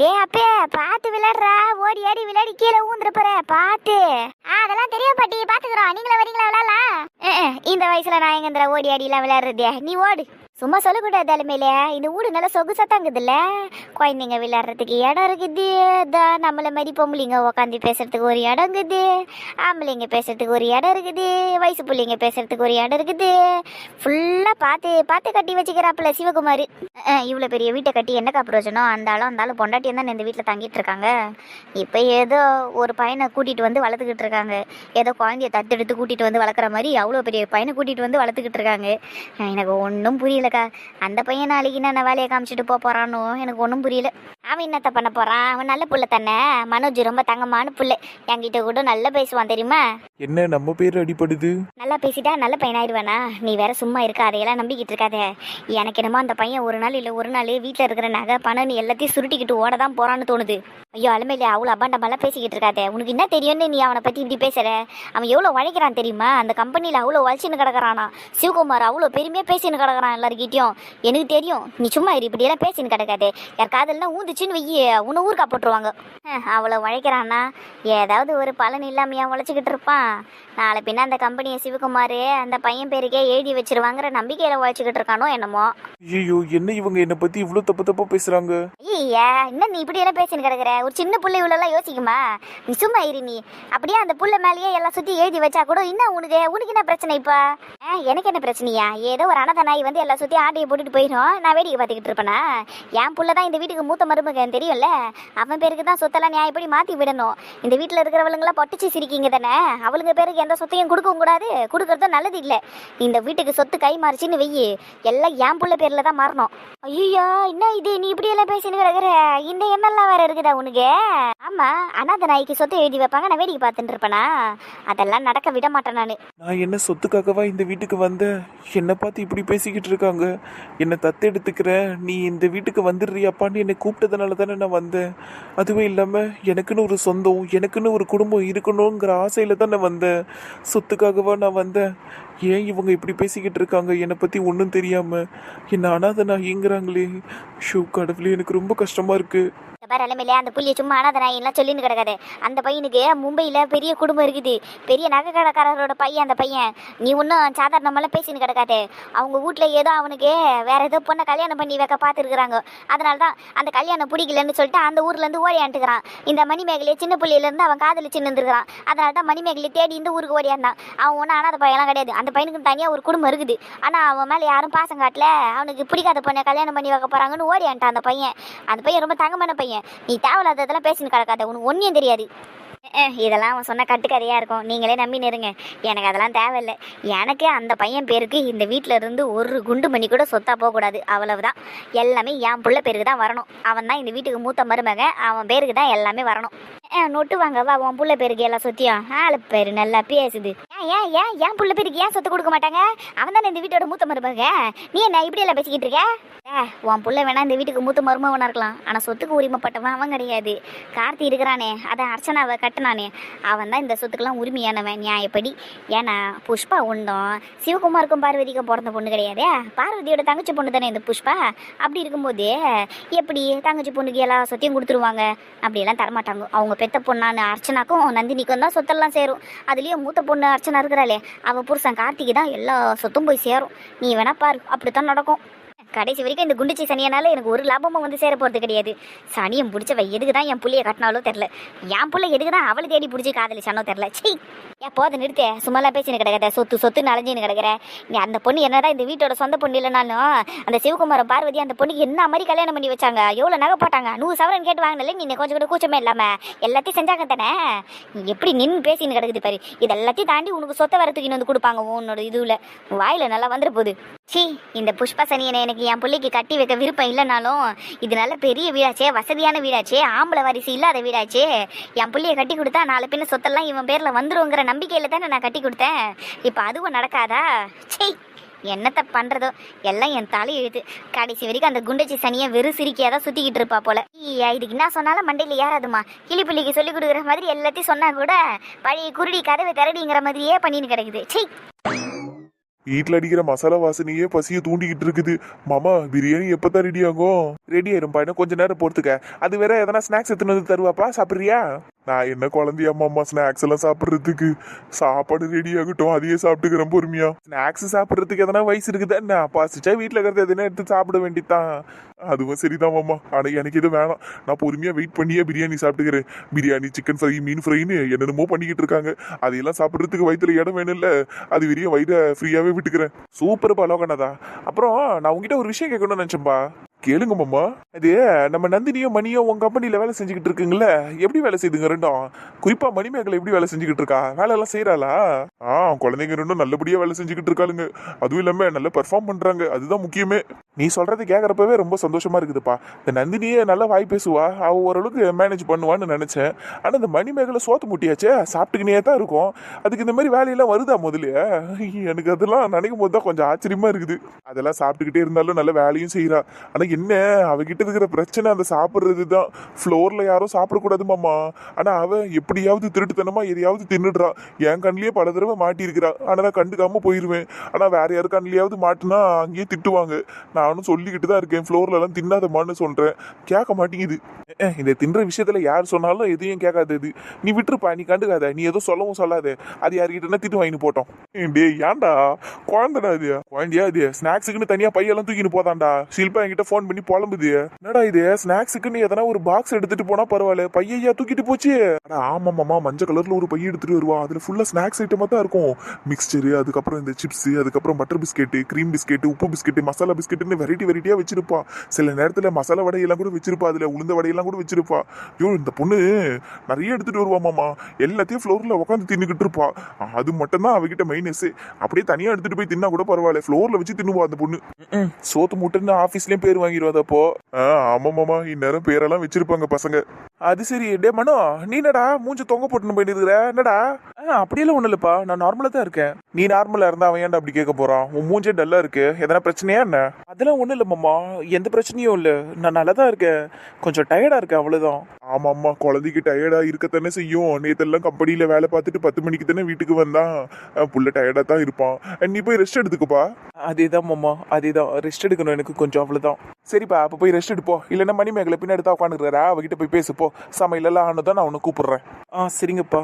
டே அப்பே பார்த்து விளையாடுறா. ஓடி ஆடி விளையாடி கீழே ஊந்துருப்பற போற. பார்த்து. அதெல்லாம் தெரியும் பாட்டி. பாத்துக்கிறோம் நீங்களே வரீங்களா விளையாடலாம்? இந்த வயசுல நான் எங்க ஓடி ஆடி எல்லாம் விளையாடுறதே? நீ ஓடு. சும்மா சொல்லக்கூடாது தலைமையில இந்த ஊடு நல்லா சொகுசா தாங்குதுல்ல? குழந்தைங்க விளையாடுறதுக்கு இடம் இருக்குது. தான் நம்மளை மாதிரி பொம்பளைங்க உட்காந்து பேசுறதுக்கு ஒரு இடம் இருக்குது. ஆம்பளைங்க பேசுறதுக்கு ஒரு இடம் இருக்குது. வயசு பிள்ளைங்க பேசுறதுக்கு ஒரு இடம் இருக்குது. ஃபுல்லாக பார்த்து பார்த்து கட்டி வச்சுக்கிறாப்புல சிவகுமார். இவ்வளோ பெரிய வீட்டை கட்டி என்னக்கா பிரயோஜனம்? அந்த ஆளும் அந்த ஆளும் பொண்டாட்டியும் தான் இந்த வீட்டில் தங்கிட்டு இருக்காங்க. இப்போ ஏதோ ஒரு பையனை கூட்டிகிட்டு வந்து வளர்த்துக்கிட்டு இருக்காங்க. ஏதோ குழந்தைய தத்தெடுத்து கூட்டிகிட்டு வந்து வளர்க்குற மாதிரி அவ்வளோ பெரிய பையனை கூட்டிகிட்டு வந்து வளர்த்துக்கிட்டு இருக்காங்க. எனக்கு ஒன்றும் புரியல. புரியலக்கா அந்த பையன் நாளைக்கு என்ன வேலையை காமிச்சிட்டு போக போகிறானோ எனக்கு ஒன்றும் புரியல. அவன் என்னத்த பண்ண போகிறான் அவன் நல்ல புள்ள தானே? மனோஜ் ரொம்ப தங்கமான புள்ள. என்கிட்ட கூட நல்லா பேசுவான் தெரியுமா? என்ன நம்ம பேர் அடிபடுது? நல்லா பேசிட்டா நல்ல பையனாயிடுவானா? நீ வேற சும்மா இருக்க அதையெல்லாம் நம்பிக்கிட்டு இருக்காத. எனக்கு என்னமோ அந்த பையன் ஒரு நாள் இல்லை ஒரு நாள் வீட்டில் இருக்கிற நகை பணம் நீ எல்லாத்தையும் சுருட்டிக்கிட்டு ஓட தான் போறான்னு தோணுது. ஐயோ அலுமையில அவ்வளோ அபாண்டமெல்லாம் பேசிக்கிட்டு இருக்காத. உனக்கு என்ன தெரியும்னு நீ அவனை பற்றி இப்படி பேசுற? அவன் எவ்வளோ உழைக்கிறான் தெரியுமா? அந்த கம்பெனியில் அவ்வளோ உழைச்சின்னு கிடக்கிறானா? சிவகுமார் அவ்வளோ பெருமையாக பேசின்னு கிடக்கிறான் எல்லாருக்கிட்டையும் எனக்கு தெரியும் நீ சும்மா இரு இப்படியெல்லாம் பேசின்னு கிடக்காதே. யார் காதல்னா ஊந்துச்சுன்னு வெய்ய உன்னை ஊருக்கா போட்டுருவாங்க. அவ்வளோ உழைக்கிறானா? ஏதாவது ஒரு பலன் இல்லாமையா உழைச்சிக்கிட்டு இருப்பான். நாளை பின்ன அந்த கம்பெனியை சிவகுமார் அந்த பையன் பேருக்கே எழுதி வச்சிருவாங்கிற நம்பிக்கையில் உழைச்சிக்கிட்டு இருக்கானோ என்னமோ. ஐயோ என்ன இவங்க என்னை பத்தி இவ்வளோ தப்பு தப்பா பேசுறாங்க? ஐயா என்ன நீ இப்படி எல்லாம் பேசின்னு கிடக்குற? ஒரு சின்ன புள்ளை இவ்வளோலாம் யோசிக்குமா? நீ சும்மா இரு நீ. அப்படியே அந்த புள்ள மேலேயே எல்லாம் சுற்றி எழுதி வச்சா கூட என்ன உனக்கு? உனக்கு என்ன பிரச்சனை இப்போ? எனக்கு என்ன பிரச்சனையா? ஏதோ ஒரு அனாதை நாய் வந்து எல்லாம் சுற்றி ஆட்டையை போட்டுட்டு போயிடும் நான் வேடிக்கை பார்த்துக்கிட்டு இருப்பேனா? என் புள்ள தான் இந்த வீட்டுக்கு மூத்த மருமகன் தெரியும்ல? அவன் பேருக்கு தான் சொத்தெல்லாம் நியாயப்படி மாற்றி விடணும். இந்த வீட்டில் இருக்கிறவளுங்களாம் பொட்டிச்சு சிரிக்கிங்க தானே? அவளுங்க பேருக்கு எந்த சொத்தையும் கொடுக்கவும் கூடாது. கொடுக்கறதும் நல்லது இல்லை. இந்த வீட்டுக்கு சொத்து கை மாறிச்சின்னு வெயி. எல்லாம் என் புள்ள பேரில் தான் மாறணும். ஐயோ என்ன இது? நீ இப்படி எல்லாம் பேசின்னு கிடக்குற? இந்த எண்ணெல்லாம் வேற இருக்குதா உனக்கு? ஆமா அனாத நாய்க்கு சொத்து எழுதி வைப்பாங்க. நான் வேடிக்கை பார்த்துட்டு இருப்பேனா? அதெல்லாம் நடக்க விட மாட்டேன் நான். நான் என்ன சொத்துக்காகவா இந்த வீட்டுக்கு வந்தேன்? என்னை பார்த்து இப்படி பேசிக்கிட்டு இருக்காங்க. என்னை தத்தெடுத்துக்கிற நீ இந்த வீட்டுக்கு வந்துடுறியாப்பான்னு என்னை கூப்பிட்டதுனால தானே நான் வந்தேன். அதுவும் இல்லாமல் எனக்குன்னு ஒரு சொந்தம் எனக்குன்னு ஒரு குடும்பம் இருக்கணுங்கிற ஆசையில் தான் நான் வந்தேன். சொத்துக்காகவா நான் வந்தேன். ஏன் இவங்க இப்படி பேசிக்கிட்டு இருக்காங்க? என்னை பற்றி ஒன்றும் தெரியாமல் என்ன அனாதை நான் இயங்குறாங்களே ஷூ கடவுளே எனக்கு ரொம்ப கஷ்டமாக இருக்குது பாரு அலமையில அந்த புள்ளிய சும்மா அனாதை நாயெல்லாம் சொல்லின்னு கிடக்காது. அந்த பையனுக்கு மும்பையில் பெரிய குடும்பம் இருக்குது. பெரிய நகை கடைக்காரரோட பையன் அந்த பையன். நீ ஒன்றும் சாதாரணமெல்லாம் பேசின்னு கிடக்காது. அவங்க வீட்டில் ஏதோ அவனுக்கு வேற ஏதோ பொண்ணை கல்யாணம் பண்ணி வைக்க பார்த்துருக்குறாங்க. அதனால தான் அந்த கல்யாணம் பிடிக்கலன்னு சொல்லிட்டு அந்த ஊர்லேருந்து ஓடியாண்டுக்கிறான் இந்த மணிமேகலையை சின்ன பிள்ளையிலேருந்து அவன் காதலிச்சு இருந்திருக்கிறான். அதனால தான் மணிமேகலை தேடி இந்த ஊருக்கு ஓடியாந்தான் அவன் ஒன்றும் அனாதை பையன்லாம் கிடையாது. அந்த பையனுக்கு தனியாக ஒரு குடும்பம் இருக்குது. ஆனால் அவன் மேலே யாரும் பாசம் காட்டல. அவனுக்கு பிடிக்காத பொண்ணை கல்யாணம் பண்ணி வைக்க போகிறாங்கன்னு ஓடியான்ட்டான் அந்த பையன். அந்த பையன் ரொம்ப தங்கமான பையன். நீ தேவையில்லாததெல்லாம் பேசின்னு கிடக்காத. உனக்கு ஒன்றும் தெரியாது. இதெல்லாம் அவன் சொன்ன கட்டுக்கதையாக இருக்கும். நீங்களே நம்பி நெருங்க எனக்கு அதெல்லாம் தேவையில்லை. எனக்கு அந்த பையன் பேருக்கு இந்த வீட்டில் இருந்து ஒரு குண்டு மணி கூட சொத்தா போகக்கூடாது அவ்வளவுதான். எல்லாமே என் பிள்ளை பேருக்கு தான் வரணும். அவன் தான் இந்த வீட்டுக்கு மூத்த மருமக அவன் பேருக்கு தான் எல்லாமே வரணும். நொட்டு வாங்க. வா உன் புள்ள பேருக்கு எல்லாம் சொத்தியும் ஆளு பேரு நல்லா பேசுது. ஏன் ஏன் ஏன் என் புள்ள பேருக்கு ஏன் சொத்து கொடுக்க மாட்டாங்க? அவன் தானே இந்த வீட்டோட மூத்த மருமக. நீ என்ன இப்படி எல்லாம் பேசிக்கிட்டு இருக்க? ஏ உன் புள்ள வேணா இந்த வீட்டுக்கு மூத்த மருமகனா இருக்கலாம். ஆனால் சொத்துக்கு உரிமைப்பட்டவன் அவன் கிடையாது. கார்த்தி இருக்கிறானே. அதான் அர்ச்சனாவை கட்டினானே. அவன் தான் இந்த சொத்துக்கெல்லாம் உரிமையானவன் நியாயப்படி. ஏன்னா புஷ்பா உண்டும் சிவகுமாருக்கும் பார்வதிக்கும் பிறந்த பொண்ணு கிடையாதே. பார்வதியோட தங்கச்சி பொண்ணு தானே இந்த புஷ்பா? அப்படி இருக்கும்போது எப்படி தங்கச்சி பொண்ணுக்கு எல்லா சொத்தையும் கொடுத்துருவாங்க? அப்படியெல்லாம் தரமாட்டாங்க. அவங்க பெத்த பொண்ணான அர்ச்சனாக்கும் நந்தினிக்கும் தான் சொத்தெல்லாம் சேரும். அதுலேயும் மூத்த பொண்ணு அர்ச்சனா இருக்கிறாளே அவள் புருஷன் கார்த்திகை தான் எல்லா சொத்தும் போய் சேரும். நீ வேணா பாரு அப்படித்தான் நடக்கும். கடைசி வரைக்கும் இந்த குண்டுச்சி சனியனால எனக்கு ஒரு லாபமும் வந்து சேர போகிறது கிடையாது. சனியம் பிடிச்சவ எதுக்கு தான் என் புள்ளைய கட்டினாலோ தெரில என் புள்ள எதுக்கு தான் அவளை தேடி பிடிச்சி காதலிச்சானோ தெரில சீ ஏன் போத நிறுத்த. சும்மாலாம் பேசின்னு கிடக்கிற சொத்து சொத்து நலஞ்சின்னு கிடக்குற. நீ அந்த பொண்ணு என்னதான் இந்த வீட்டோட சொந்த பொண்ணு இல்லைனாலும் அந்த சிவகுமாரம் பார்வதி அந்த பொண்ணுக்கு என்ன மாதிரி கல்யாணம் பண்ணி வச்சாங்க? எவ்வளோ நகை போட்டாங்க? நூறு சவரன் கேட்டு வாங்கினல நீ கொஞ்சம் கூட கூச்சமே இல்லாம. எல்லாத்தையும் செஞ்சாங்க தானே? நீ எப்படி நின்று பேசின்னு கிடக்குது பாரு. இது எல்லாத்தையும் தாண்டி உனக்கு சொத்தை வரத்துக்கு வந்து கொடுப்பாங்க உன்னோட இதுவில் வாயில நல்லா வந்துட போகுது. சீ இந்த புஷ்பா சனியனை எனக்கு என் பிள்ளைக்கு கட்டி வைக்க விருப்பம் இல்லைனாலும் இது நல்ல பெரிய வீடாச்சே வசதியான வீடாச்சே ஆம்பளை வாரிசு இல்லாத வீடாச்சே. என் பிள்ளைய கட்டி கொடுத்தா நாலு பின்ன சொத்தெல்லாம் இவன் பேரில் வந்துருங்கிற நம்பிக்கையில் தானே நான் கட்டி கொடுத்தேன். இப்போ அதுவும் நடக்காதா? சே என்னத்தை பண்ணுறதோ எல்லாம் என் தலை எழுது கடைசி வரைக்கும் அந்த குண்டச்சி சனியை வெறும் சிரிக்கையாக தான் சுற்றிக்கிட்டு இருப்பா போல. இதுக்கு என்ன சொன்னாலும் மண்டையில் யாராதுமா கிளி பிள்ளைக்கு சொல்லிக் கொடுக்குற மாதிரி எல்லாத்தையும் சொன்னா கூட பழைய குருடி கதவை திரடிங்கிற மாதிரியே பண்ணின்னு கிடக்குது. சீ வீட்டில் அடிக்கிற மசாலா வாசனையே பசியை தூண்டிக்கிட்டு இருக்குது. மாமா பிரியாணி எப்பதான் ரெடி ஆகும்? ரெடி ஆயிரும்பா இன்னும் கொஞ்ச நேரம் பொறுத்துக்க. அது வேற எதனா ஸ்நாக்ஸ் எடுத்துன்னு வந்து தருவாப்பா? சாப்பிட்றியா? நான் என்ன குழந்தைய அம்மா அம்மா ஸ்நாக்ஸ் எல்லாம் சாப்பிட்றதுக்கு? சாப்பாடு ரெடி ஆகட்டும் அதையே சாப்பிட்டுக்கிறேன் பொறுமையா. ஸ்நாக்ஸ் சாப்பிட்றதுக்கு எதனா வயசு இருக்குதா என்ன? பசிச்சா வீட்டில் இருக்கிறது எதுனா எடுத்து சாப்பிட வேண்டியதுதான். அதுவும் சரிதான் மாமா. ஆனால் எனக்கு இது வேணாம். நான் பொறுமையாக வெயிட் பண்ணியே பிரியாணி சாப்பிட்டுக்கிறேன். பிரியாணி சிக்கன் ஃப்ரை மீன் ஃப்ரைன்னு என்னென்னமோ பண்ணிக்கிட்டு இருக்காங்க. அதையெல்லாம் சாப்பிடுறதுக்கு வயிற்றுல இடம் வேணும்ல. அது வரையும் வயிறை ஃப்ரீயாகவே விட்டுக்கிறேன். சூப்பர் பலோகனதா. அப்புறம் நான் உங்ககிட்ட ஒரு விஷயம் கேட்கணும்னு நினச்சேன்பா. கேளுங்க மாமா. அது நம்ம நந்தினியும் மணியும் உங்க கம்பெனியில வேலை செஞ்சுக்கிட்டு இருக்குங்கள எப்படி வேலை செய்துங்க ரெண்டும்? குறிப்பா மணிமேகலை எப்படி வேலை செஞ்சுக்கிட்டு இருக்கா? வேலை எல்லாம் செய்யறாளா ஆ குழந்தைங்க ரெண்டும் நல்லபடியா வேலை செஞ்சுக்கிட்டு இருக்காளுங்க. அதுவும் இல்லாம நல்லா பெர்ஃபார்ம் பண்றாங்க. அதுதான் முக்கியமே. நீ சொல்கிறது கேட்குறப்பவே ரொம்ப சந்தோஷமாக இருக்குதுப்பா. இந்த நந்தினியே நல்லா வாய் பேசுவா. அவள் ஓரளவுக்கு மேனேஜ் பண்ணுவான்னு நினச்சேன். ஆனால் இந்த மணிமேகலை சோத்து முட்டியாச்சே. சாப்பிட்டுக்கினே தான் இருக்கும். அதுக்கு இந்த மாதிரி வேலையெல்லாம் வருதா முதல்ல? எனக்கு அதெல்லாம் நினைக்கும் போது தான் கொஞ்சம் ஆச்சரியமாக இருக்குது. அதெல்லாம் சாப்பிட்டுக்கிட்டே இருந்தாலும் நல்ல வேலையும் செய்கிறா ஆனால் என்ன? அவகிட்ட இருக்கிற பிரச்சனை அந்த சாப்பிட்றது தான் ஃப்ளோரில் யாரும் சாப்பிடக்கூடாது மாமா. ஆனா எப்படியாவது திருட்டுத்தனமா எதையாவது தின்னுடுறா. என் கண்ணிலேயே பல தடவை மாட்டியிருக்கிறா. ஆனால் நான் கண்டுக்காமல் போயிடுவேன் ஆனால் வேற யாரு கண்ணிலேயாவது மாட்டினா அங்கேயே திட்டுவாங்க. நான் நானும் சொல்லிக்கிட்டு தான் இருக்கேன். ஃப்ளோர்ல எல்லாம் தின்னாதமான்னு சொல்றேன். கேட்க மாட்டேங்குது. இந்த தின்ற விஷயத்துல யார் சொன்னாலும் எதையும் கேட்காது இது. நீ விட்டுருப்பா நீ கண்டுக்காத. நீ எதுவும் சொல்லவும் சொல்லாத. அது யார்கிட்டனா திட்டு வாங்கி போட்டோம். டே டேய் ஏன்டா? குழந்தைடா இது. குழந்தையா இது? ஸ்நாக்ஸுக்குன்னு தனியா பையெல்லாம் தூக்கின்னு போதான்டா. ஷில்பா என்கிட்ட ஃபோன் பண்ணி புலம்புது. என்னடா இது? ஸ்நாக்ஸுக்குன்னு எதனா ஒரு பாக்ஸ் எடுத்துட்டு போனா பரவாயில்ல. பையையா தூக்கிட்டு போச்சு. அட ஆமா மாமா மஞ்சள் கலர்ல ஒரு பைய எடுத்துட்டு வருவா. அதுல ஃபுல்லா ஸ்நாக்ஸ் ஐட்டமா தான் இருக்கும். மிக்சரு அதுக்கப்புறம் இந்த சிப்ஸ் அதுக்கப்புறம் பட்டர் பிஸ்கெட்டு கிரீம் பிஸ்கெட்டு உப்பு பிஸ்கெட்டு மசாலா பிஸ்கெட்டுன்னு வெரைட்டி வெரைட்டியா வச்சிருப்பா. சில நேரத்துல மசாலா வடையெல்லாம் கூட வச்சிருப்பா அதுல உளுந்த வடையெல்லாம் கூட வச்சிருப்பா. ஐயோ இந்த பொண்ணு நிறைய எடுத்துட்டு வருவா மாமா. எல்லாத்தையும் ஃப்ளோர்ல உட்காந்து தின்னுக்கிட்டு இருப்பா. அது மட்டும் தான் அவகிட்ட மைனஸ் அப்படியே தனியா எடுத்துட்டு போய் தின்னா கூட பரவாயில்ல. ஃப்ளோர்ல வச்சு தின்னுவா அந்த பொண்ணு. சோத்து முட்டுன்னு ஆபீஸ்லயும் பேர் வாங்கிடுவாத அப்போ. ஆ ஆமா மாமா. இந்நேரம் பேரெல்லாம் வச்சிருப்பாங்க பசங்க. அது சரி. டே மனோ நீ என்னடா மூஞ்ச தொங்க போட்டுன்னு போயிட்டு இருக்கிற? என்னடா? அப்படியெல்லாம் ஒண்ணும் இல்லப்பா. நான் நார்மலா தான் இருக்கேன். நீ நார்மலா இருந்தா அவன் ஏன்டா அப்படி கேட்க போறான்? உன் மூஞ்சே டல்லா இருக்கு. எதனா பிரச்சனையா என்ன? அதெல்லாம் ஒண்ணும் இல்ல மாமா. எந்த பிரச்சனையும் இல்ல. நான் நல்லா தான் இருக்கேன். கொஞ்சம் டயர்டா இருக்கேன் அவ்வளவுதான். ஆமா ஆமா குழந்தைக்கு டயர்டா இருக்கத்தானே செய்யும். நேத்தெல்லாம் கம்பெனில வேலை பார்த்துட்டு பத்து மணிக்கு தானே வீட்டுக்கு வந்தான். புள்ள டயர்டா தான் இருப்பான். நீ போய் ரெஸ்ட் எடுத்துக்கப்பா. அதேதான் மாமா. அதேதான். ரெஸ்ட் எடுக்கணும் எனக்கு கொஞ்சம் அவ்வளவுதான். சரிப்பா அப்ப போய் ரெஸ்ட் எடுப்போ இல்லைன்னா மணி மேகலை பின்னாடி தான் உட்காந்துருக்கிறா அவகிட்ட போய் பேசுப்போ. சமையலெல்லாம் ஆனதான் நான் உன்னை கூப்பிடுறேன். ஆ சரிங்கப்பா.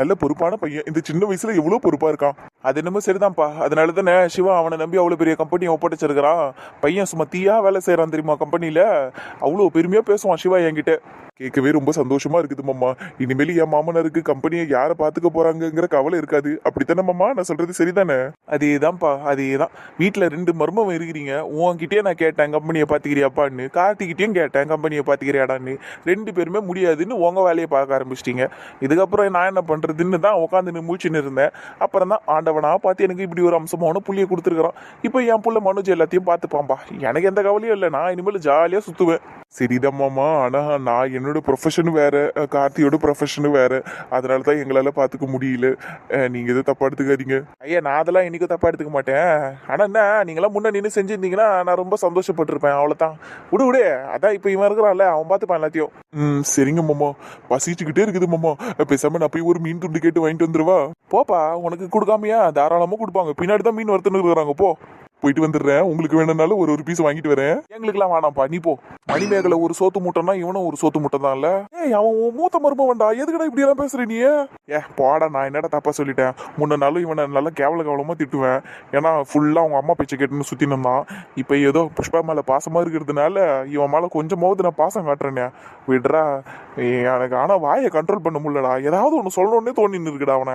நல்ல பொறுப்பான பையன். இந்த சின்ன வயசுல எவ்வளவு பொறுப்பா இருக்கான்? அது என்னமோ சரிதான்ப்பா. அதனால தானே சிவா அவனை நம்பி அவ்வளோ பெரிய கம்பெனி ஒப்படைச்சிருக்கிறான் பையன் சும்மா தீயா வேலை செய்கிறான் தெரியுமா கம்பெனியில் அவ்வளோ பெருமையாக பேசுவான் சிவா என்கிட்ட. கேட்கவே ரொம்ப சந்தோஷமா இருக்குது மாமா. இனிமேல் என் மாமனாருக்கு கம்பெனியை யாரை பாத்துக்க போறாங்கங்கிற கவலை இருக்காது. அப்படித்தானே மாமா? நான் சொல்றது சரிதானே? அதேதான்ப்பா அதேதான். வீட்டில் ரெண்டு மர்மம் இருக்கிறீங்க. உன்கிட்டயே நான் கேட்டேன் கம்பெனியை பார்த்துக்கிறியாப்பான்னு. கார்த்திகிட்டயும் கேட்டேன் கம்பெனியை பார்த்துக்கிறியாடான்னு. ரெண்டு பேருமே முடியாதுன்னு உங்க வேலையை பார்க்க ஆரம்பிச்சிட்டீங்க. இதுக்கப்புறம் நான் என்ன பண்றதுன்னு தான் உட்காந்து மூச்சுன்னு இருந்தேன். அப்புறம் தான் ஆண்டவனா பார்த்து எனக்கு இப்படி ஒரு அம்சமான புள்ளியை கொடுத்துருக்குறான். இப்போ என் புள்ள மனுஜ் எல்லாத்தையும் பார்த்துப்பான்பா. எனக்கு எந்த கவலையும் இல்லை. நான் இனிமேல் ஜாலியாக சுற்றுவேன் சரிதான் மாமா. நான் என்னோட ப்ரொஃபஷன் வேற வேறு கார்த்தியோட ப்ரொஃபஷனும் வேற. அதனால தான் எங்களால பார்த்துக்க முடியல. நீங்கள் நீங்க எதுவும் தப்பா எடுத்துக்காதீங்க. ஐயா நான் அதெல்லாம் இன்னைக்கும் தப்பா எடுத்துக்க மாட்டேன். ஆனா என்ன நீங்களாம் முன்னே நின்று செஞ்சிருந்தீங்கன்னா நான் ரொம்ப சந்தோஷப்பட்டிருப்பேன். அவ்வளவுதான். விடு விடு. அதான் இப்போ இவன் இருக்கிறான்ல அவன் பார்த்துப்பான் எல்லாத்தையும். ம் சரிங்க மாமா. பசிச்சுக்கிட்டே இருக்குது மாமா. பேசாமல் நான் போய் ஒரு மீன் துண்டு கேட்டு வாங்கிட்டு வந்துடுவா போப்பா உனக்கு கொடுக்காமையா? தாராளமா கொடுப்பாங்க. பின்னாடி தான் மீன் வறுத்துன்னு இருக்கிறாங்க போ. போயிட்டு வந்துடுறேன். உங்களுக்கு வேணும்னாலும் ஒரு ஒரு பீஸ் வாங்கிட்டு வரேன். எங்களுக்குலாம் வேணாம்ப்பா. நீ போ. மணிமேகலை ஒரு சோத்து மூட்டைனா இவனும் ஒரு சோத்து மூட்டை தான்ல. ஏய் அவன் உன் மூத்த மரும வேண்டா எதுக்கடா இப்படி எல்லாம் பேசுற நீ? ஏ போடா நான் என்னடா தப்பா சொல்லிட்டேன். முன்ன நாளும் இவனை நல்லா கேவல கேவலமா திட்டுவேன். ஏன்னா ஃபுல்லா அவங்க அம்மா பேச்சை கேட்டுன்னு சுத்தின்னு இருந்தான். இப்போ ஏதோ புஷ்பா மேல பாசமா இருக்கிறதுனால இவன் மேல கொஞ்சமாவது நான் பாசம் காட்டுறேனே. விடுறா. எனக்கு ஆனா வாயை கண்ட்ரோல் பண்ண முடியலடா. ஏதாவது ஒன்று சொல்லணும்னே தோணின்னு இருக்குடா அவனை.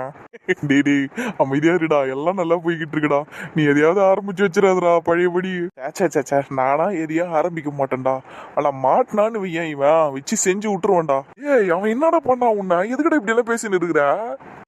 டிடி அமைதியா இருடா. எல்லாம் நல்லா போய்கிட்டு இருக்குடா. நீ எதையாவது ஆரம்பிச்சு வச்சிடாதடா பழையபடி. சே சேச்சா நானா எதையா ஆரம்பிக்க மாட்டேன்டா. ஆனா மாட்டினான்னு வையன் இவன். வச்சு செஞ்சு விட்டுருவான்டா. ஏய் அவன் என்னடா பண்ணா உன்ன? எதுக்கிட்ட இப்படி எல்லாம் பேசின்னு இருக்கிற?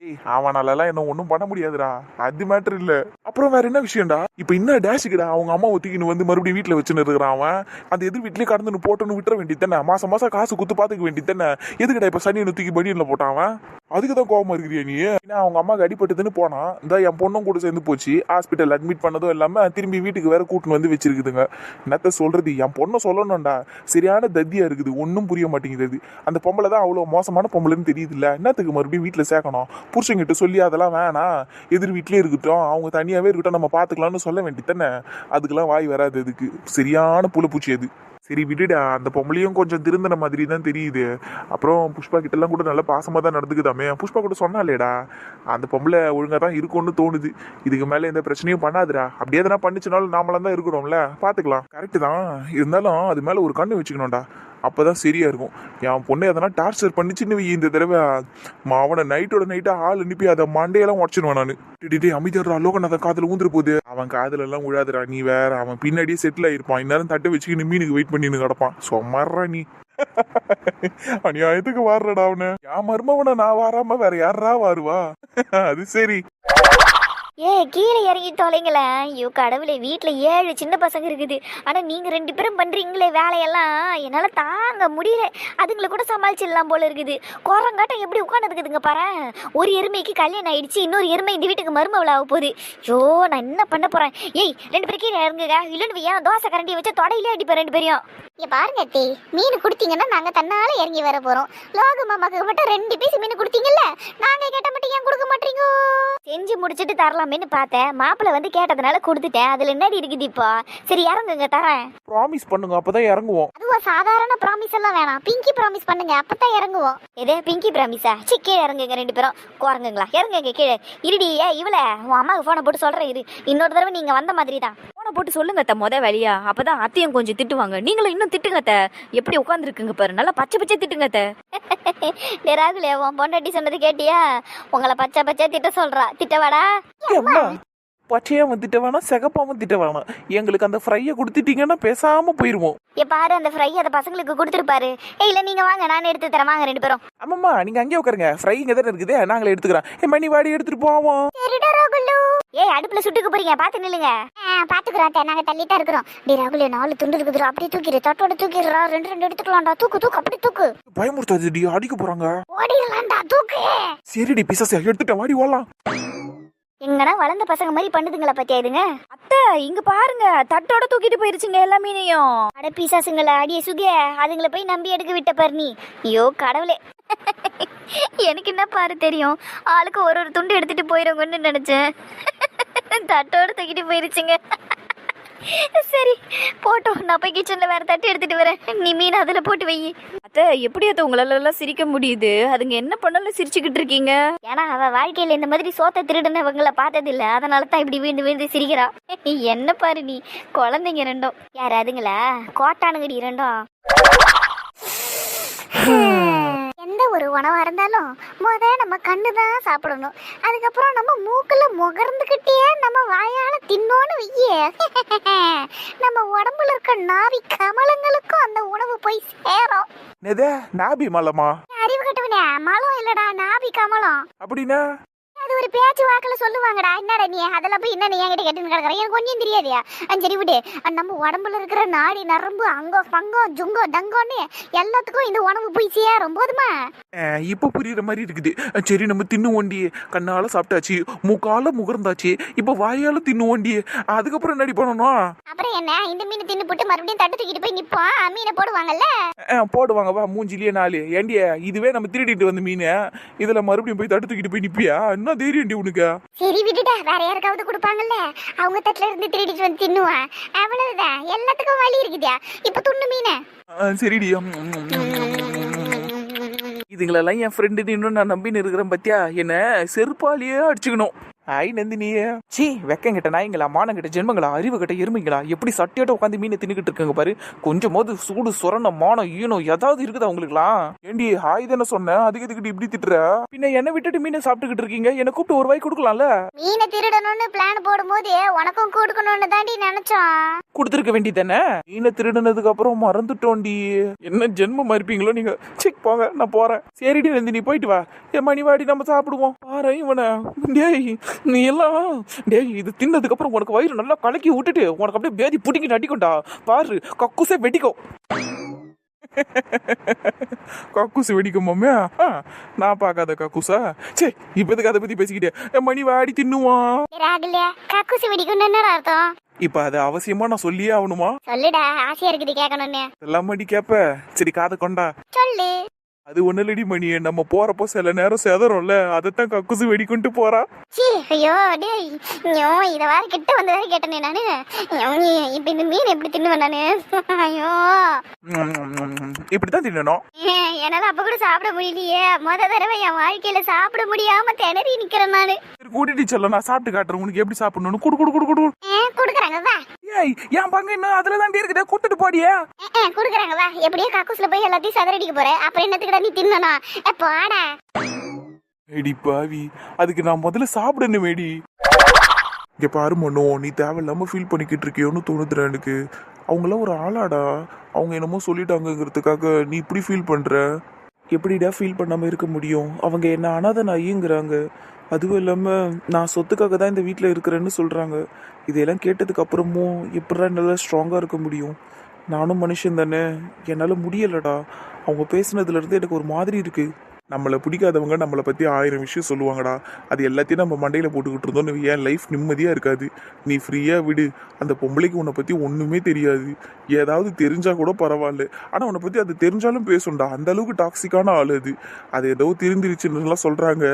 ஏய் அவனாலலாம் என்ன ஒன்றும் பண்ண முடியாதுடா. அது மேட்டர் இல்ல. அப்புறம் வேற என்ன விஷயம்டா? இப்போ என்ன டேஷுக்குடா அவங்க அம்மா ஒத்திக்கின்னு வந்து மறுபடியும் வீட்டில் வச்சுன்னு இருக்கிறான் அவன். அந்த எதிர் வீட்லயே கடந்துன்னு போட்டுன்னு விட்டுற வேண்டியது தானே? மாசம் மாசம் காசு குத்து பாத்துக்க வேண்டியது தானே? எதுக்கடா இப்போ சனி தூக்கி படியில் போட்டான் அவன்? அதுக்கு தான் கோபமா இருக்கிறியா நீ? ஏன்னா அவங்க அம்மாக்கு அடிபட்டதுன்னு போனா இந்த என் பொண்ணும் கூட சேர்ந்து போச்சு ஹாஸ்பிட்டல் அட்மிட் பண்ணதும் இல்லாம திரும்பி வீட்டுக்கு வேற கூட்டின்னு வந்து வச்சிருக்குதுங்க. என்னத்த சொல்றது? என் பொண்ணை சொல்லணும்டா. சரியான தத்தியா இருக்குது. ஒன்றும் புரிய மாட்டேங்குது அந்த பொம்பளை தான் அவ்வளோ மோசமான பொம்பளைன்னு தெரியுது இல்ல என்னத்துக்கு மறுபடியும் வீட்டில் சேர்க்கணும்? புருஷங்கிட்ட சொல்லி அதெல்லாம் வேணாம் எதிர் வீட்லயே இருக்கட்டும். அவங்க தனியாவே இருக்கட்டும். நம்ம பார்த்துக்கலாம்னு சொல்ல வேண்டியதானே அதுக்கெல்லாம் வாய் வராது அதுக்கு சரியான புழுப்பூச்சி அது. சரி விடுடா. அந்த பொம்பளையும் கொஞ்சம் திருந்தின மாதிரி தான் தெரியுது. அப்புறம் புஷ்பா கிட்டலாம் கூட நல்லா பாசமாக தான் நடந்துக்குதாமே. புஷ்பா கூட சொன்னாலேடா அந்த பொம்பளை ஒழுங்காக தான் இருக்கும்னு தோணுது. இதுக்கு மேலே எந்த பிரச்சனையும் பண்ணாதுடா. அப்படியே எதனா பண்ணிச்சுனாலும் நாமளாம் தான் இருக்கிறோம்ல. பார்த்துக்கலாம் கரெக்டு தான். இருந்தாலும் அது மேலே ஒரு கண்ணு வச்சுக்கணும்டா. அப்பதான் சரியாக இருக்கும். என் பொண்ணை எதனா டார்ச்சர் பண்ணிச்சுன்னு இந்த தடவை. அவனை நைட்டோட நைட்டாக ஆள் அனுப்பி அதை மண்டையெல்லாம் உடச்சிடுவேன் நான். டிடி அமைதியா லோகன் அதை காதில் ஊந்துரு போகுது. அவன் காதலெல்லாம் விழாதுடா நீ வேற. அவன் பின்னாடியே செட்டில் ஆயிருப்பான். இந்நேரம் தட்டை வச்சுக்கின்னு மீனுக்கு வெயிட் பண்ணின்னு கிடப்பான். சொமர்றா நீ. அநியாயத்துக்கு வாடுறடா அவனை. என் மருமவனை நான் வாராம வேற யாரா வருவா? அது சரி. ஏ கீழே இறங்கி தொலைங்களேன் ஐயோ கடவுளே வீட்டில் ஏழு சின்ன பசங்க இருக்குது. ஆனால் நீங்கள் ரெண்டு பேரும் பண்ணுறீங்களே வேலையெல்லாம். என்னால் தாங்க முடியல. அதுங்களை கூட சமாளிச்சிடலாம் போல இருக்குது. குரங்காட்டம் எப்படி உட்காந்துருக்குதுங்க பாரு. ஒரு எருமைக்கு கல்யாணம் ஆயிடுச்சு இன்னொரு எருமை இந்த வீட்டுக்கு மருமவள ஆக போகுது. ஐயோ நான் என்ன பண்ண போகிறேன் ஏய் ரெண்டு பேரும் கீழே இறங்குங்க. இல்லைன்னு ஏன் தோசை கரண்டி வச்சு தொடையிலே அடிப்பேன் ரெண்டு பேரையும். இங்க பாருங்க அத்தி மீன் கொடுத்தீங்கன்னா நாங்க தன்னால இறங்கி வர போறோம். லோக மாமாக்கு மட்டும் ரெண்டு பீஸ் மீன் கொடுத்தீங்கல்ல நாங்க கேட்ட மட்டும் ஏன் கொடுக்க மாட்டீங்க? செஞ்சு முடிச்சிட்டு தரலாமேன்னு பார்த்தேன். மாப்பிள்ளை வந்து கேட்டதுனால கொடுத்துட்டேன். அதுல என்னடி இருக்குது இப்போ? சரி இறங்குங்க தரேன். ப்ராமிஸ் பண்ணுங்க அப்பதான் இறங்குவோம். அதுவா சாதாரண ப்ராமிஸ் எல்லாம் வேணாம். பிங்கி ப்ராமிஸ் பண்ணுங்க அப்பதான் இறங்குவோம். எதே பிங்கி ப்ராமிஸா சி கீழே இறங்குங்க ரெண்டு பேரும். குரங்குங்களா? இறங்குங்க கீழே. இருடி ஏ இவள உன் அம்மாவுக்கு ஃபோனை போட்டு சொல்றேன் இரு. இன்னொரு தடவை நீங்க வந்த மாதிரி தான் போனை போட்டு சொல்லுங்க அத்தை முத வழியா அப்பதான் அத்தையும் கொஞ்சம் திட்டுவாங்க. நீங்களும் இன்னும் திட்டுங்க அத்தை. எப்படி உட்காந்துருக்குங்க பாரு. நல்லா பச்சை பச்சை திட்டுங்க அத்தை. டே ராகுலே உன் பொண்டாட்டி சொன்னது கேட்டியா? உங்களை பச்சை பச்சை திட்ட சொல்றா. திட்டவாடா? அம்மா பச்சையா வந்துட்ட வேணாம் சிகப்பா வந்துட்ட வேணாம். எங்களுக்கு அந்த ஃப்ரையை கொடுத்துட்டீங்கன்னா பேசாம போயிருவோம். ஏ பாரு அந்த ஃப்ரை அதை பசங்களுக்கு கொடுத்துருப்பாரு. ஏ இல்ல நீங்க வாங்க நான் எடுத்து தரேன். வாங்க ரெண்டு பேரும். ஆமாம்மா நீங்க அங்கேயே உட்காருங்க. ஃப்ரை இங்கே தானே இருக்குது. நாங்களே எடுத்துக்கிறோம். ஏ மணி வாடி எடுத்துட்டு போவோம். சரிடா ராகுலு ஏய் அடுப்புல சுட்டுக்க போறீங்க. பாத்து நில்லுங்க. பாத்துக்கிறோம் அத்தை. நாங்க தள்ளிட்டா இருக்கிறோம். டே ராகுலு நாலு துண்டு இருக்குதுடா அப்படியே தூக்கிடு. தட்டோட தூக்கிடுறா. ரெண்டு ரெண்டு எடுத்துக்கலாம்டா. தூக்கு தூக்கு அப்படி தூக்கு. பயமுறுத்தாதுடி அடிக்க போறாங்க. ஓடிடலாம்டா தூக்கு. சரிடி பிசாசு. எடுத்துட்டேன். வாடி ஓடலாம். எங்கடா வளர்ந்த பசங்க மாதிரி பண்ணுதுங்களா பத்தியா இதுங்க? அத்தை இங்க பாருங்க தட்டோட தூக்கிட்டு போயிருச்சுங்க எல்லா மீனையும். அட பீசாசுங்களா அடியே சுகிய அதுங்களை போய் நம்பி எடுக்க விட்ட பாரு நீ. ஐயோ கடவுளே. எனக்கு என்ன பாரு தெரியும்? ஆளுக்கு ஒரு ஒரு துண்டு எடுத்துட்டு போயிருங்கன்னு நினைச்சேன். தட்டோட தூக்கிட்டு போயிருச்சுங்க. சரி போட்டோம். நான் போய் கிச்சன்ல வேற தட்டு எடுத்துட்டு வரேன். நீ மீன் அதுல போட்டு வை. அத்தை எப்படி அத்தை உங்களால எல்லாம் சிரிக்க முடியுது? அதுங்க என்ன பண்ணாலும் சிரிச்சுக்கிட்டு இருக்கீங்க? ஏன்னா அவ வாழ்க்கையில இந்த மாதிரி சோத்த திருடுனவங்கள பார்த்தது இல்ல அதனால தான் இப்படி வீண்டு வீண்டு சிரிக்கிறா. என்ன பாரு நீ? குழந்தைங்க ரெண்டும். யார் அதுங்களா? கோட்டானுங்கடி ரெண்டும். எந்த ஒரு உணவா இருந்தாலும் முத நம்ம கண்ணு தான் சாப்பிடணும். அதுக்கப்புறம் நம்ம மூக்குல முகர்ந்துக்கிட்டே நம்ம வாயால தின்னோன்னு வையே. நம்ம உடம்புல இருக்க நாவி கமலங்களுக்கும் அந்த உணவு போய் சேரும். நாபி மலமா? அறிவு கட்டவனே மலம் இல்லடா நாவி கமலம். அப்படின்னா? அது ஒரு பேச்சு வாக்குல சொல்லுவாங்கடா. என்னடா நீ? அதெல்லாம் போய் என்ன நீ என்கிட்ட கேட்டுன்னு கிடக்குற? எனக்கு கொஞ்சம் தெரியாதியா சரி விடு. அஹ் நம்ம உடம்புல இருக்கிற நாடி நரம்பு அங்கோ பங்கம் ஜுங்கோ டங்கோன்னு எல்லாத்துக்கும் இந்த உணவு போய் சேரும். போதுமா? அஹ், இப்ப புரியுற மாதிரி இருக்குது. சரி நம்ம தின்னு ஓண்டி கண்ணால சாப்பிட்டாச்சு. மூக்கால முகர்ந்தாச்சு. இப்ப வாயால தின்னு ஓண்டி அதுக்கப்புறம் என்னடி பண்ணணும்? அப்புறம் என்ன? இந்த மீன் தின்னு போட்டு மறுபடியும் தட்டு தூக்கிட்டு போய் நிப்போம். மீனை போடுவாங்கல்ல? போடுவாங்க. வா மூஞ்சிலேயே நாலு. ஏண்டிய இதுவே நம்ம திருடிட்டு வந்த மீன். இதுல மறுபடியும் போய் தட்டு தூக்கிட்டு போய் நிப்பியா? என்ன தைரியம்டி உனக்கு. சரி விட்டுடா வேற யாருக்காவது கொடுப்பாங்கல்ல? அவங்க தட்டுல இருந்து திருடிட்டு வந்து தின்னுவான் அவ்வளவுதான் எல்லாத்துக்கும் வழி இருக்குதா. இப்ப துண்ணு மீனை. சரிடி. இதுங்களெல்லாம் என் ஃப்ரெண்டு இன்னும் நான் நம்பின்னு இருக்கிறேன் பத்தியா? என்ன செருப்பாலேயே அடிச்சுக்கணும். ஐ நந்தினியே. சீ வெக்கம் கிட்ட நாய்ங்களா மானம் கிட்ட ஜென்மங்களா அறிவு கிட்ட எருமைங்களா? எப்படி சட்டியோட உட்காந்து மீனை தின்னுக்கிட்டு இருக்காங்க பாரு? கொஞ்சமாவது சூடு சுரண மானம் ஈனம் ஏதாவது இருக்குதா உங்களுக்குலாம் ஏண்டி ஹாய் தானே சொன்னேன் அதுக்கு இதுக்கிட்டு இப்படி திட்டுற? பின்ன என்னை விட்டுட்டு மீனை சாப்பிட்டுக்கிட்டு இருக்கீங்க? என்ன கூப்பிட்டு ஒரு வாய் கொடுக்கலாம்ல? மீனை திருடணும்னு பிளான் போடும்போது உனக்கும் கொடுக்கணும்னு தாண்டி நினைச்சோம். கொடுத்துருக்க வேண்டியதானே மீனை திருடினதுக்கு அப்புறம் மறந்துட்டோண்டி. என்ன ஜென்மம் இருப்பீங்களோ நீங்க? செக் போங்க நான் போறேன். சரிடி நந்தினி போயிட்டு வா. என் மணி வாடி நம்ம சாப்பிடுவோம். பாரு இவனை. டேய் நீ எல்லாம் டேய் இது தின்னதுக்கு அப்புறம் உனக்கு வயிறு நல்லா கலக்கி விட்டுட்டு உனக்கு அப்படியே பேதி புடிங்கி நடிக்கும்டா பாரு கக்குசே வெடிக்கும். கக்கூசு வெடிக்கும் மாமே நான் பார்க்காத கக்கூசா? சே இப்போதுக்கு அதை பத்தி பேசிக்கிட்டே. மணி வாடி தின்னுவான் கக்கூசி வெடிக்கணும்னு என்னடா அர்த்தம்? இப்ப அது அவசியமா நான் சொல்லியே ஆகணுமா? சொல்லுடா ஆசையா இருக்குது கேட்கணும்னு. எல்லாம் மடி கேப்ப. சரி காதை கொண்டா. சொல்லு. அது ஒண்ணுலடி மணியே நம்ம போறப்போ சில நேரம் செதறோம்ல அதைத்தான் கக்குசு வெடிக்கொண்டு போறா. ஐயோ டேய் ஐயோ இத வேற கிட்ட வந்து வேற கேட்டனே நானு. இப்ப இந்த மீன் எப்படி தின்னுவேன் நானு? ஐயோ. இப்படித்தான் தின்னணும். என்னால அப்ப கூட சாப்பிட முடியலையே. முத தடவை என் வாழ்க்கையில சாப்பிட முடியாம திணறி நிக்கிறேன் நானு. கூட்டிட்டு செல்ல நான் சாப்பிட்டு காட்டுறேன். உனக்கு எப்படி சாப்பிடணும்னு. குடு குடு குடு குடு குடுக்குறாங்க வா. ஏய் என் பங்கு இன்னும் அதுல தான் இருக்குதே. கொடுத்துட்டு போடியே. குடுக்குறாங்க வா. எப்படியோ கக்கூஸ்ல போய் எல்லாத்தையும் சதறடிக்க போற அப்புறம் என்னத்துக்குடா நீ தின்னனா? ஏ போடா. எடி பாவி அதுக்கு நான் முதல்ல சாப்பிடணுமேடி. இங்க பாரு மனோ நீ தேவையில்லாம ஃபீல் பண்ணிக்கிட்டு இருக்கியோன்னு தோணுதுற எனக்கு. அவங்களாம் ஒரு ஆளாடா. அவங்க என்னமோ சொல்லிட்டாங்கங்கிறதுக்காக நீ இப்படி ஃபீல் பண்ற? எப்படிடா ஃபீல் பண்ணாம இருக்க முடியும்? அவங்க என்ன அனாதை நாயிங்கிறாங்க. அதுவும் இல்லாம நான் சொத்துக்காக தான் இந்த வீட்டில் இருக்கிறேன்னு சொல்றாங்க. இதையெல்லாம் கேட்டதுக்கு அப்புறமும் எப்படிடா நல்லா ஸ்ட்ராங்கா இருக்க முடியும்? நானும் மனுஷன் தானே. என்னால் முடியலடா. அவங்க பேசுனதுலேருந்து எனக்கு ஒரு மாதிரி இருக்குது நம்மளை பிடிக்காதவங்க நம்மளை பற்றி ஆயிரம் விஷயம் சொல்லுவாங்கடா. அது எல்லாத்தையும் நம்ம மண்டையில் போட்டுக்கிட்டு இருந்தோம்னு ஏன் லைஃப் நிம்மதியாக இருக்காது? நீ ஃப்ரீயாக விடு. அந்த பொம்பளைக்கு உன்னை பற்றி ஒன்றுமே தெரியாது. ஏதாவது தெரிஞ்சால் கூட பரவாயில்ல. ஆனால் உன்னை பற்றி அது தெரிஞ்சாலும் பேசும்டா. அந்த அளவுக்கு டாக்ஸிக்கான ஆள் அது. அது ஏதோ திருந்திருச்சுன்னுலாம் சொல்கிறாங்க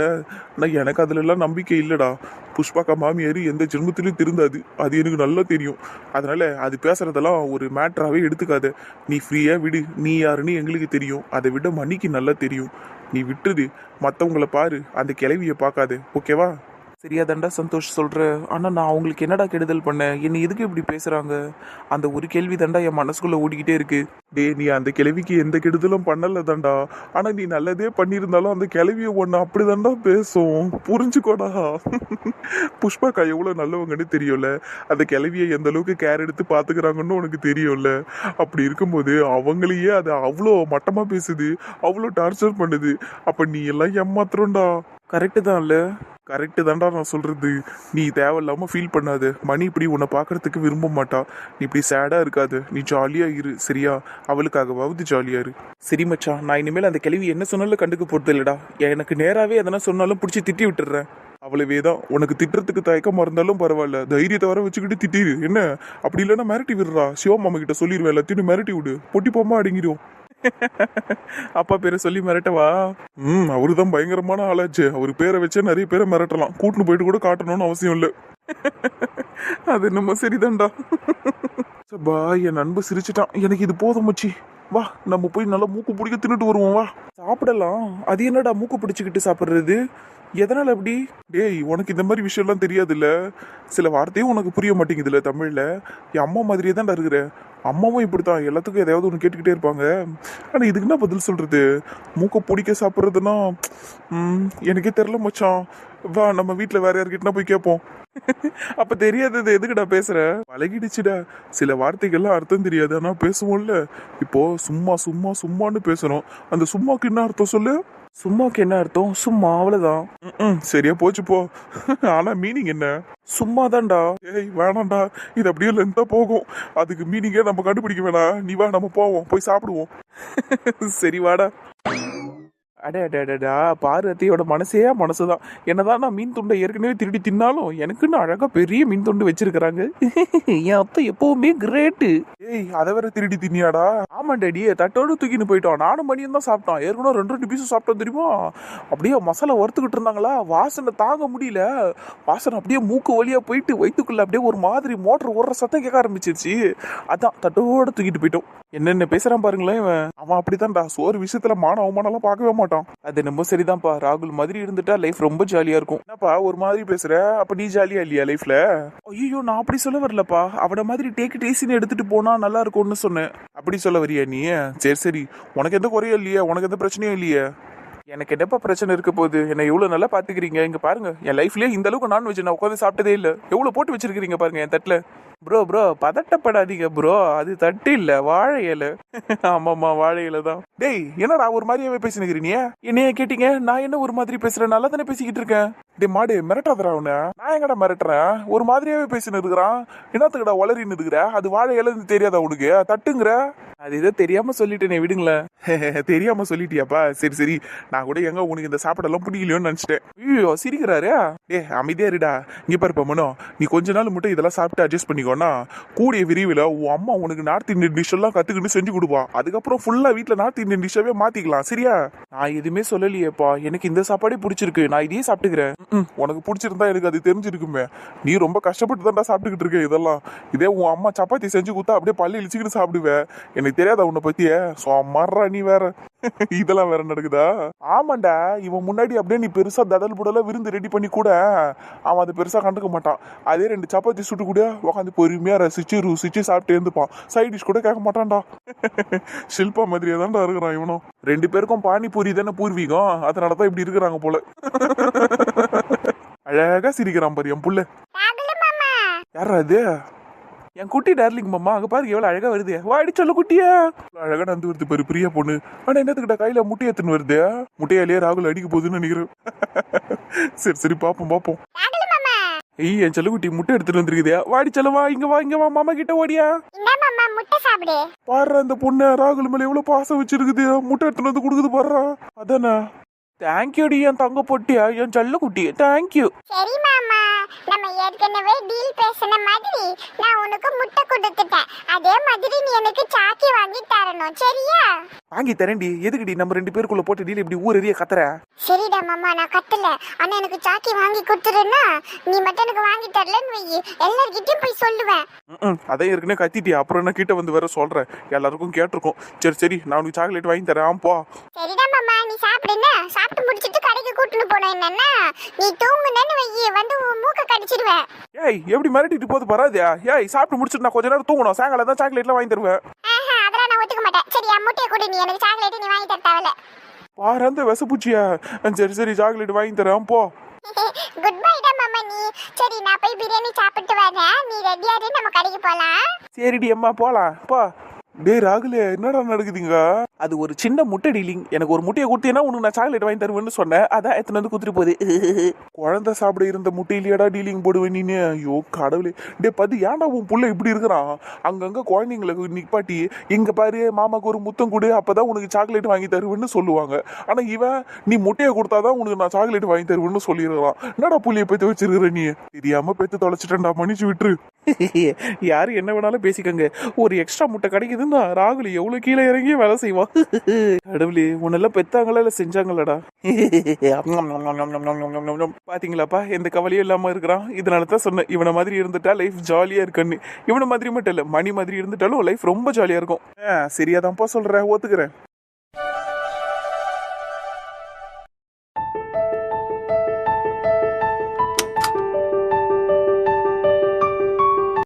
ஆனால் எனக்கு அதிலெல்லாம் நம்பிக்கை இல்லைடா. புஷ்பாக்கா மாமியார் எந்த ஜென்மத்திலையும் திருந்தாது. அது எனக்கு நல்லா தெரியும். அதனால் அது பேசுறதெல்லாம் ஒரு மேட்ராகவே எடுத்துக்காத. நீ ஃப்ரீயாக விடு. நீ யாருன்னு எங்களுக்கு தெரியும். அதை விட மணிக்கு நல்லா தெரியும். நீ விட்டுருது மற்றவங்கள பாரு. அந்த கிளவியை பார்க்காது. ஓகேவா தெரியாதாண்டா சந்தோஷ் சொல்கிற ஆனால் நான் அவங்களுக்கு என்னடா கெடுதல் பண்ணேன் என்னை எதுக்கு இப்படி பேசுகிறாங்க அந்த ஒரு கேள்வி தாண்டா என் மனசுக்குள்ளே ஓடிக்கிட்டே இருக்கு. டேய் நீ அந்த கிழவிக்கு எந்த கெடுதலும் பண்ணலை தாண்டா ஆனால் நீ நல்லதே பண்ணியிருந்தாலும் அந்த கிழவியை ஒன்று அப்படி அப்படிதான்டா பேசும். புரிஞ்சுக்கோடா. புஷ்பாக்கா எவ்வளோ நல்லவங்கன்னு தெரியும்ல? அந்த கிழவியை எந்த அளவுக்கு கேர் எடுத்து பார்த்துக்கிறாங்கன்னு உனக்கு தெரியும்ல? அப்படி இருக்கும்போது அவங்களையே அது அவ்வளோ மட்டமாக பேசுது அவ்வளோ டார்ச்சர் பண்ணுது. அப்போ நீ எல்லாம் ஏமாத்துறோம்டா. கரெக்டு தான் இல்ல கரெக்டு தான்டா நான் சொல்றது. நீ தேவையில்லாம ஃபீல் பண்ணாத. மணி இப்படி உன்னை பார்க்கறதுக்கு விரும்ப மாட்டா. நீ இப்படி சேடா இருக்காது. நீ ஜாலியா இரு சரியா? அவளுக்காகவாவது ஜாலியா இரு. சரி மச்சான் நான் இனிமேல் அந்த கேள்வி என்ன சொன்னாலும் கண்டுக்க போறது இல்லடா. எனக்கு நேராவே எதனா சொன்னாலும் பிடிச்சி திட்டி விட்டுறேன். அவளவே தான் உனக்கு திட்டுறதுக்கு தயக்கமா இருந்தாலும் பரவாயில்ல. தைரியத்தை வர வச்சுக்கிட்டு திட்டிரு. என்ன? அப்படி இல்லைன்னா மிரட்டி விடுறா. சிவமாமா கிட்ட சொல்லிடுவேன் எல்லாத்தையும் மிரட்டி விடு. பொட்டி போமா அடங்கிடும் அப்பா பேரை சொல்லி மிரட்டவா? ம் அவரு தான் பயங்கரமான ஆளாச்சு அவர் பேரை வச்சே நிறைய பேரை மிரட்டலாம். கூட்டின்னு போயிட்டு கூட காட்டணும்னு அவசியம் இல்லை. அது நம்ம சரிதான்டா. சப்பா என் நண்பன் சிரிச்சிட்டான். எனக்கு இது போதும் மச்சி. வா நம்ம போய் நல்லா மூக்கு பிடிக்க தின்னுட்டு வருவோம் வா. சாப்பிடலாம். அது என்னடா மூக்கு பிடிச்சிக்கிட்டு சாப்பிட்றது? எதனால் அப்படி? டேய் உனக்கு இந்த மாதிரி விஷயம்லாம் தெரியாதுல்ல. சில வார்த்தையும் உனக்கு புரிய மாட்டேங்குதுல்ல தமிழில். என் அம்மா மாதிரியே தான் இருக்கிற. அம்மாவும் இப்படித்தான். எல்லாத்துக்கும் எதையாவது ஒன்று கேட்டுக்கிட்டே இருப்பாங்க. ஆனால் இதுக்கு என்ன பதில் சொல்றது? மூக்கை பிடிக்க சாப்பிட்றதுன்னா எனக்கே தெரில மச்சான். வா நம்ம வீட்டில் வேற யார்கிட்டனா போய் கேட்போம் அப்போ தெரியாதது எதுக்குடா பேசுகிற பழகிடுச்சுடா. சில வார்த்தைகள்லாம் அர்த்தம் தெரியாது. ஆனால் பேசுவோம்ல. இப்போ சும்மா சும்மா சும்மான்னு பேசணும். அந்த சும்மாக்கு என்ன அர்த்தம் சொல்லு? சும்மாக்கு என்ன அர்த்தம்? சும்மா அவ்வளவுதான். ம் சரியா போச்சு போ. ஆனா மீனிங் என்ன? சும்மா தான்டா ஏய் வேணாம்டா. இது அப்படியே லென்த்தா போகும். அதுக்கு மீனிங்கே நம்ம கண்டுபிடிக்க வேணாம். நீ வா நம்ம போவோம். போய் சாப்பிடுவோம். சரி வாடா. அடே அடே அடடா பாரு அத்தையோட மனசே மனசுதான். என்னதான் நான் மீன் துண்டை ஏற்கனவே திருடி தின்னாலும் எனக்குன்னு அழகா பெரிய மீன் துண்டு வச்சிருக்கிறாங்க. என் அத்தை எப்பவுமே கிரேட்டு. ஏய் அதை வேற திருடி தின்னியாடா? ஆமா டாடி தட்டோடு தூக்கின்னு போயிட்டோம். நானும் மணியும் தான் சாப்பிட்டோம். ஏற்கனவே ரெண்டு ரெண்டு பீஸும் சாப்பிட்டோம் தெரியுமா? அப்படியே மசாலா வறுத்துக்கிட்டு இருந்தாங்களா? வாசனை தாங்க முடியல. வாசனை அப்படியே மூக்கு வழியா போயிட்டு வயிற்றுக்குள்ள அப்படியே ஒரு மாதிரி மோட்டர் ஓடுற சத்தம் கேட்க ஆரம்பிச்சிருச்சு. அதான் தட்டோட தூக்கிட்டு போயிட்டோம். என்னென்ன பேசுறான் பாருங்களேன் இவன். அவன் அப்படித்தான்டா சோறு விஷயத்துல மான அவமானம்லாம் பார்க்கவே மாட்டான். அது நம்ம சரிதான்ப்பா. ராகுல் மாதிரி இருந்துட்டா லைஃப் ரொம்ப ஜாலியா இருக்கும். என்னப்பா ஒரு மாதிரி பேசுற? அப்ப நீ ஜாலியா இல்லையா லைஃப்ல ஐயோ நான் அப்படி சொல்ல வரலப்பா. அவட மாதிரி டேக் டேசின்னு எடுத்துட்டு போனா நல்லா இருக்கும்னு சொன்னேன். அப்படி சொல்ல வரியா நீ? சரி சரி. உனக்கு எந்த குறையும் இல்லையா. உனக்கு எந்த பிரச்சனையும் இல்லையே. எனக்கு என்னப்பா பிரச்சனை இருக்க போகுது? என்னை எவ்வளோ நல்லா பாத்துக்கிறீங்க? இங்க பாருங்க. என் லைஃப்லயே இந்த அளவுக்கு நான்வெஜ் நான் உட்காந்து சாப்பிட்டதே இல்ல. எவ்வளோ போட்டு வச்சிருக்கிறீங்க பாருங்க என் தட்டில். ப்ரோ ப்ரோ பதட்டப்படாதீங்க ப்ரோ அது தட்டு இல்ல வாழை இலை. ஆமாமா வாழை இலை தான். டேய் என்னடா ஒரு மாதிரியாவே பேசினுக்கிறீ நீ? என்னைய கேட்டீங்க? நான் என்ன ஒரு மாதிரி பேசுறேன்? நல்லா தானே பேசிக்கிட்டு இருக்கேன். டே மாடு மிரட்டாதடா உன்ன. நான் எங்கடா மிரட்டுறேன்? ஒரு மாதிரியாவே பேசினு இருக்கிறான் என்னத்துக்குடா வளரின்னு இருக்கிற அது வாழை இலைன்னு தெரியாதா உனக்கு? தட்டுங்கிற? அது ஏதோ தெரியாம சொல்லிட்டேனே விடுங்களேன். தெரியாம சொல்லிட்டியாப்பா? சரி சரி. நான் கூட எங்க உனக்கு இந்த சாப்பாடெல்லாம் பிடிக்கலையோன்னு நினைச்சிட்டேன். ஐயோ சிரிக்கிறாரு? ஏ அமைதியா இருடா. இங்க பாருப்பா மனோ. நீ கொஞ்ச நாள் மட்டும் இதெல்லாம் சாப்பிட்டு அட்ஜஸ்ட் பண்ணிக்கோ. செஞ்சோன்னா கூடிய விரிவில் உன் அம்மா உனக்கு நார்த் இந்தியன் டிஷ் எல்லாம் கற்றுக்கிட்டு செஞ்சு கொடுப்பா. அதுக்கப்புறம் ஃபுல்லாக வீட்டில் நார்த் இந்தியன் டிஷ்ஷாவே மாற்றிக்கலாம் சரியா? நான் எதுவுமே சொல்லலையேப்பா. எனக்கு இந்த சாப்பாடே பிடிச்சிருக்கு. நான் இதையே சாப்பிட்டுக்கிறேன். உனக்கு பிடிச்சிருந்தா எனக்கு அது தெரிஞ்சிருக்குமே. நீ ரொம்ப கஷ்டப்பட்டு தான்டா சாப்பிட்டுக்கிட்டு இருக்க இதெல்லாம். இதே உன் அம்மா சப்பாத்தி செஞ்சு கொடுத்தா அப்படியே பள்ளி இழிச்சிக்கிட்டு சாப்பிடுவேன் எனக்கு தெரியாதா உன்னை பற்றியே ஸோ சும்மாறா நீ வேற. இதெல்லாம் வேற நடக்குதா? ஆமாண்டா இவன் முன்னாடி அப்படியே நீ பெருசா தடல் புடல விருந்து ரெடி பண்ணி கூட அவன் அதை பெருசா கண்டுக்க மாட்டான். அதே ரெண்டு சப்பாத்தி சுட்டு கூட உட்காந்து பொறுமையா ரசிச்சு ருசிச்சு சாப்பிட்டு இருந்துப்பான் சைட் டிஷ் கூட கேட்க மாட்டான்டா. ஷில்பா மாதிரியே தான்டா இருக்கிறான் இவனும். ரெண்டு பேருக்கும் பானிபூரி தானே பூர்வீகம். அதனால தான் இப்படி இருக்கிறாங்க போல. அழகா சிரிக்கிறான் பாரு என் புள்ள. யாரா அது என் குட்டி டார்லிங் மாமா அங்க பாருங்க எவ்வளவு அழகா வருது. வாடி சொல்ல குட்டியா? அழகா நடந்து வருது பாரு பிரியா பொண்ணு. ஆனா என்னத்துக்கிட்ட கையில முட்டை எத்துன்னு வருது? முட்டையாலேயே ராகுல் அடிக்க போகுதுன்னு நினைக்கிறேன். சரி சரி பாப்போம் பாப்போம். ராகுல மாமா. ஏய் என் செல்லக்குட்டி முட்டை எடுத்துட்டு வந்திருக்குதே. வாடி செல்லவா இங்க வா இங்க வா மாமா கிட்ட ஓடியா. பாரு அந்த பொண்ணு ராகுல் மேல எவ்வளவு பாசம் வச்சிருக்குது. முட்டை எடுத்துட்டு வந்து கொடுக்குது பாரு அதானே? தேங்க்யூடி என் தங்க பொட்டியா? என் செல்ல குட்டி. தேங்க்யூ சரி மாமா. நம்ம ஏற்கனவே டீல் பேசின மாதிரி நான் உனக்கு முட்டை கொடுத்துட்டேன். அதே மாதிரி நீ எனக்கு சாக்கி வாங்கி தரணும். சரியா? வாங்கி தரேன்டி. எதுக்குடி நம்ம ரெண்டு பேருக்குள்ள போட்டு டீல் இப்படி ஊர் எறிய கத்துற? சரிடா மாமா. நான் கட்டல. ஆனா எனக்கு சாக்கி வாங்கி கொடுத்துருன்னா நீ மட்டும் எனக்கு வாங்கி தரலன்னு வை எல்லார்கிட்டயும் போய் சொல்லுவேன். ம் அதான் ஏற்கனவே கத்திட்டியா? அப்புறம் என்ன கிட்ட வந்து வேற சொல்றேன். எல்லாருக்கும் கேட்டிருக்கோம். சரி சரி. நான் உனக்கு சாக்லேட் வாங்கி தரேன். போ. சரிடா மாமா. நீ சாப்பிடுன்னு? சாப்பிட்டு முடிச்சிட்டு கடைக்கு கூட்டிட்டு போனோம் என்னன்னா நீ தூங்குனேன்னு வை வந்து மூக்க கடிச்சிடுவேன் ஏய் எப்படி மிரட்டிட்டு போது பராதியா ஏய் சாப்பிட்டு முடிச்சுட்டு நான் கொஞ்ச நேரம் தூங்கணும். சாயங்காலம் தான் சாக்லேட்லாம் வாங்கி தருவேன். ஆஹா அதெல்லாம் நான் ஒத்துக்க மாட்டேன். சரியா முட்டையை கொடு நீ. எனக்கு சாக்லேட் நீ வாங்கி தர தேவையில்ல. பாரு அந்த விசப்பூச்சியா சரி சரி சாக்லேட் வாங்கி தரேன். போ. குட் பைடா மாமா நீ. சரி நான் போய் பிரியாணி சாப்பிட்டு வரேன். நீ ரெடியா இரு நம்ம கடைக்கு போலாம். சரிடி அம்மா போலாம். போ. டேய் ராகுலே என்னடா நடக்குதுங்க? அது ஒரு சின்ன முட்டை டீலிங் எனக்கு ஒரு முட்டையை கொடுத்தீங்கன்னா உனக்கு நான் சாக்லேட் வாங்கி தருவேன்னு சொன்னேன். அதான் எத்தனை வந்து குத்துட்டு போகுது. குழந்தை சாப்பிட இருந்த முட்டையிலேடா டீலிங் போடுவேன் நீனு? ஐயோ கடவுளே. டே பது ஏன்டா உன் புள்ள இப்படி இருக்கிறான்? அங்கங்க குழந்தைங்களுக்கு நிப்பாட்டி இங்க பாரு மாமாக்கு ஒரு முத்தம் கொடு அப்பதான் உனக்கு சாக்லேட் வாங்கி தருவேன்னு சொல்லுவாங்க. ஆனா இவன் நீ முட்டையை கொடுத்தாதான் உனக்கு நான் சாக்லேட் வாங்கி தருவேன்னு சொல்லிடுறான் என்னடா புள்ளிய பெத்து வச்சிருக்கிற நீ? தெரியாம பெத்து தொலைச்சிட்டேன்டா மன்னிச்சு விட்டுரு. யாரு என்ன வேணாலும் பேசிக்கங்க. ஒரு எக்ஸ்ட்ரா முட்டை கிடைக்குதுன்னா ராகுல் எவ்வளவு கீழே இறங்கி வேலை செய்வான் கடவுளே உன்னெல்லாம் பெத்தாங்களா இல்ல செஞ்சாங்களாடா? பாத்தீங்களாப்பா எந்த கவலையும் இல்லாம இருக்கிறான். இதனால தான் சொன்னேன் இவனை மாதிரி இருந்துட்டா லைஃப் ஜாலியா இருக்குன்னு. இவனை மாதிரி மட்டும் இல்ல மணி மாதிரி இருந்துட்டாலும் லைஃப் ரொம்ப ஜாலியா இருக்கும். சரியாதான்ப்பா சொல்றேன் ஒத்துக்கிறேன்.